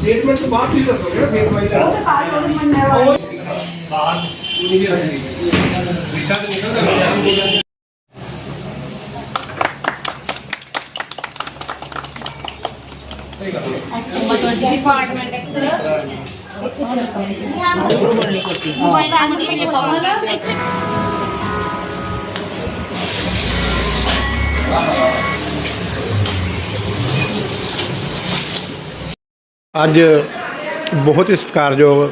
Statement तो बात ही दसोगे ना फिर भाई तो कार्ड वाले मन में बाहर पूरी की रखनी दिशा तो निकल जाएगा ਅੱਜ ਬਹੁਤ ਹੀ ਸਤਿਕਾਰਯੋਗ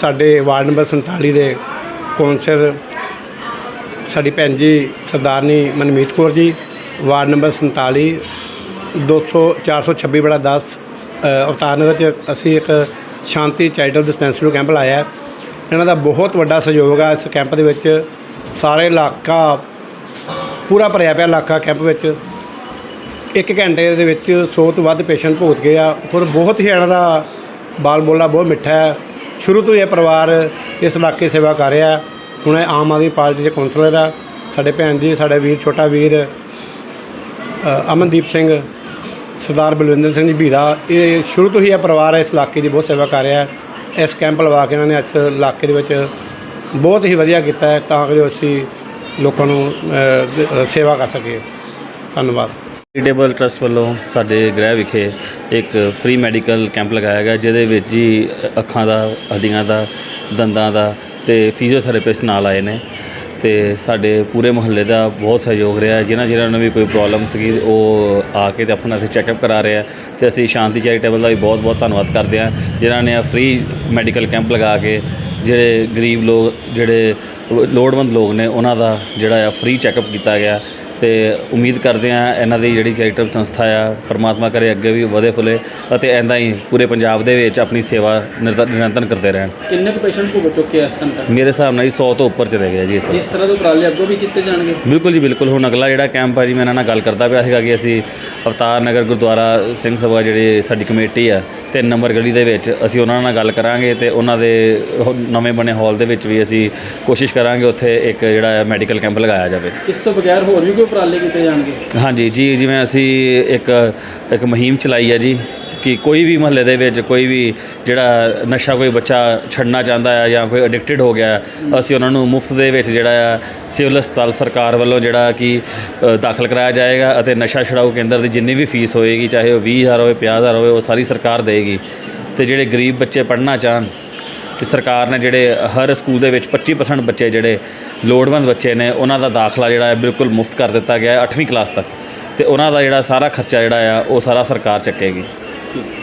ਸਾਡੇ ਵਾਰਡ ਨੰਬਰ 47 ਦੇ ਕੌਂਸਲਰ ਸਾਡੀ ਭੈਣ ਜੀ ਸਰਦਾਰਨੀ ਮਨਮੀਤ ਕੌਰ ਜੀ, ਵਾਰਡ ਨੰਬਰ 47 200 426 ਬੜਾ 10 ਅਵਤਾਰ ਨਗਰ ਚ ਅਸੀਂ ਇੱਕ ਸ਼ਾਂਤੀ ਚੈਰੀਟੇਬਲ ਡਿਸਪੈਂਸਰੀ ਕੈਂਪ ਲਾਇਆ ਇਹਨਾਂ ਦਾ ਬਹੁਤ ਵੱਡਾ ਸਹਿਯੋਗ ਆ ਇਸ ਕੈਂਪ ਦੇ ਵਿੱਚ। ਸਾਰੇ ਇਲਾਕਾ ਪੂਰਾ ਭਰਿਆ ਪਿਆ ਇਲਾਕਾ ਕੈਂਪ ਵਿੱਚ। ਇੱਕ ਘੰਟੇ ਦੇ ਵਿੱਚ 100 ਤੋਂ ਵੱਧ ਪੇਸ਼ੈਂਟ ਭੁਗਤ ਗਏ ਆ। ਔਰ ਬਹੁਤ ਹੀ ਇਹਨਾਂ ਦਾ ਬਾਲ ਬੋਲਾ ਬਹੁਤ ਮਿੱਠਾ ਹੈ। ਸ਼ੁਰੂ ਤੋਂ ਹੀ ਇਹ ਪਰਿਵਾਰ ਇਸ ਇਲਾਕੇ ਸੇਵਾ ਕਰ ਰਿਹਾ ਹੁਣ ਇਹ ਆਮ ਆਦਮੀ ਪਾਰਟੀ ਦੇ ਕੌਂਸਲਰ ਆ। ਸਾਡੇ ਭੈਣ ਜੀ, ਸਾਡੇ ਵੀਰ, ਛੋਟਾ ਵੀਰ ਅਮਨਦੀਪ ਸਿੰਘ ਸਰਦਾਰ ਬਲਵਿੰਦਰ ਸਿੰਘ ਜੀ ਭੀਰਾ ਇਹ ਸ਼ੁਰੂ ਤੋਂ ਹੀ ਇਹ ਪਰਿਵਾਰ ਇਸ ਇਲਾਕੇ ਦੀ ਬਹੁਤ ਸੇਵਾ ਕਰ ਰਿਹਾ ਹੈ। ਇਸ ਕੈਂਪ ਲਵਾ ਕੇ ਇਹਨਾਂ ਨੇ ਇਸ ਇਲਾਕੇ ਦੇ ਵਿੱਚ ਬਹੁਤ ਹੀ ਵਧੀਆ ਕੀਤਾ ਹੈ ਤਾਂ ਕਿ ਅਸੀਂ ਲੋਕਾਂ ਨੂੰ ਅ, ਸੇਵਾ ਕਰ ਸਕੀਏ। ਧੰਨਵਾਦ। ਚੈਰੀਟੇਬਲ ਟਰਸਟ ਵੱਲੋਂ ਸਾਡੇ ਗ੍ਰਹਿ ਵਿਖੇ ਇੱਕ ਫ੍ਰੀ ਮੈਡੀਕਲ ਕੈਂਪ ਲਗਾਇਆ ਗਿਆ ਜਿਹਦੇ ਵਿੱਚ ਜੀ ਅੱਖਾਂ ਦਾ ਹੱਡੀਆਂ ਦਾ ਦੰਦਾਂ ਦਾ ਤੇ ਫਿਜ਼ੀਓਥੈਰੇਪਿਸਟ ਨਾਲ ਆਏ ਨੇ। ਤੇ ਸਾਡੇ ਪੂਰੇ ਮੁਹੱਲੇ ਦਾ ਬਹੁਤ ਸਹਿਯੋਗ ਰਿਹਾ ਜਿਨ੍ਹਾਂ ਜਿਨ੍ਹਾਂ ਨੂੰ ਵੀ ਕੋਈ ਪ੍ਰੋਬਲਮ ਸੀਗੀ, ਉਹ ਆ ਕੇ ਤੇ ਆਪਣਾ ਅਸੀਂ ਚੈੱਕਅਪ ਕਰਾ ਰਹੇ ਆ ਤੇ ਅਸੀਂ ਸ਼ਾਂਤੀ ਚੈਰੀਟੇਬਲ ਦਾ ਵੀ ਬਹੁਤ ਬਹੁਤ ਧੰਨਵਾਦ ਕਰਦੇ ਹਾਂ। ਜਿਨ੍ਹਾਂ ਨੇ ਆ ਫ੍ਰੀ ਮੈਡੀਕਲ ਕੈਂਪ ਲਗਾ ਕੇ ਜਿਹੜੇ ਗਰੀਬ ਲੋਕ, ਜਿਹੜੇ ਲੋੜਵੰਦ ਲੋਕ ਨੇ, ਉਹਨਾਂ ਦਾ ਜਿਹੜਾ ਆ ਫ੍ਰੀ ਚੈੱਕਅਪ ਕੀਤਾ ਗਿਆ। ਤੇ ਉਮੀਦ ਕਰਦੇ ਆ ਇਹਨਾਂ ਦੀ ਜਿਹੜੀ ਚੈਰੀਟੇਬਲ ਸੰਸਥਾ ਆ ਪਰਮਾਤਮਾ ਕਰੇ ਅੱਗੇ ਵੀ ਵਧੇ ਫੁੱਲੇ ਅਤੇ ਐਂਦਾ ਹੀ ਪੂਰੇ ਪੰਜਾਬ ਦੇ ਵਿੱਚ ਆਪਣੀ ਸੇਵਾ ਨਿਰੰਤਰ ਨਿਰੰਤਰ ਕਰਦੇ ਰਹਿਣ। ਕਿੰਨੇ ਕੁ ਪੇਸ਼ੈਂਟ ਭੁਗਤ ਚੁੱਕੇ ਆ ਇਸ ਤੱਕ? ਮੇਰੇ ਹਿਸਾਬ ਨਾਲ ਜੀ 100 ਤੋਂ ਉੱਪਰ ਚਲੇ ਗਿਆ ਜੀ ਇਸ ਇਸ ਤਰ੍ਹਾਂ ਦੇ ਉਪਰਾਲੇ ਅੱਗੋਂ ਵੀ ਕੀਤੇ ਜਾਣਗੇ? ਬਿਲਕੁਲ ਜੀ ਬਿਲਕੁਲ। ਹੁਣ ਅਗਲਾ ਜਿਹੜਾ ਕੈਂਪ ਆ ਜੀ ਮੈਂ ਇਹਨਾਂ ਨਾਲ ਗੱਲ ਕਰਦਾ ਪਿਆ ਸੀਗਾ ਕਿ ਅਸੀਂ ਅਵਤਾਰ ਨਗਰ ਗੁਰਦੁਆਰਾ ਸਿੰਘ ਸਭਾ ਜਿਹੜੀ ਸਾਡੀ ਕਮੇਟੀ ਆ ਤਿੰਨ ਨੰਬਰ ਗਲੀ ਦੇ ਵਿੱਚ ਅਸੀਂ ਉਹਨਾਂ ਨਾਲ ਗੱਲ ਕਰਾਂਗੇ ਤੇ ਉਹਨਾਂ ਦੇ ਉਹ ਨਵੇਂ ਬਣੇ ਹਾਲ ਦੇ ਵਿੱਚ ਵੀ ਅਸੀਂ ਕੋਸ਼ਿਸ਼ ਕਰਾਂਗੇ ਉੱਥੇ ਇੱਕ ਜਿਹੜਾ ਮੈਡੀਕਲ ਕੈਂਪ ਲਗਾਇਆ ਜਾਵੇ। ਇਸ ਤੋਂ ਬਗੈਰ ਹੋਰ ਵੀ ਕੋਈ ਉਪਰਾਲੇ ਕੀਤੇ ਜਾਣਗੇ? ਹਾਂਜੀ ਜੀ ਜਿਵੇਂ ਅਸੀਂ ਇੱਕ ਇੱਕ ਮੁਹਿੰਮ ਚਲਾਈ ਹੈ ਜੀ ਕਿ ਕੋਈ ਵੀ ਮਹੱਲੇ ਦੇ ਵਿੱਚ ਕੋਈ ਵੀ ਜਿਹੜਾ ਨਸ਼ਾ ਕੋਈ ਬੱਚਾ ਛੱਡਣਾ ਚਾਹੁੰਦਾ ਹੈ ਜਾਂ ਕੋਈ ਐਡਿਕਟਡ ਹੋ ਗਿਆ, ਅਸੀਂ ਉਹਨਾਂ ਨੂੰ ਮੁਫਤ ਦੇ ਵਿੱਚ ਜਿਹੜਾ ਆ ਸਿਵਲ ਹਸਪਤਾਲ ਸਰਕਾਰ ਵੱਲੋਂ ਜਿਹੜਾ ਕਿ ਦਾਖਲ ਕਰਾਇਆ ਜਾਏਗਾ ਅਤੇ ਨਸ਼ਾ ਛੁਡਾਊ ਕੇਂਦਰ ਦੀ ਜਿੰਨੀ ਵੀ ਫੀਸ ਹੋਏਗੀ, ਚਾਹੇ ਉਹ 20000 ਹੋਵੇ 50000 ਹੋਵੇ, ਉਹ ਸਾਰੀ ਸਰਕਾਰ ਦੇਗੀ ਤੇ ਜਿਹੜੇ ਗਰੀਬ ਬੱਚੇ ਪੜ੍ਹਨਾ ਚਾਹਣ, ਤੇ ਸਰਕਾਰ ਨੇ ਜਿਹੜੇ ਹਰ ਸਕੂਲ ਦੇ ਵਿੱਚ 25% ਬੱਚੇ ਜਿਹੜੇ ਲੋੜਵੰਦ ਬੱਚੇ ਨੇ, ਉਹਨਾਂ ਦਾ ਦਾਖਲਾ ਜਿਹੜਾ ਹੈ ਬਿਲਕੁਲ ਮੁਫਤ ਕਰ ਦਿੱਤਾ ਗਿਆ ਹੈ 8ਵੀਂ ਕਲਾਸ ਤੱਕ। ਤੇ ਉਹਨਾਂ ਦਾ ਜਿਹੜਾ ਸਾਰਾ ਖਰਚਾ ਜਿਹੜਾ ਆ, ਉਹ ਸਾਰਾ ਸਰਕਾਰ ਚੱਕੇਗੀ। কি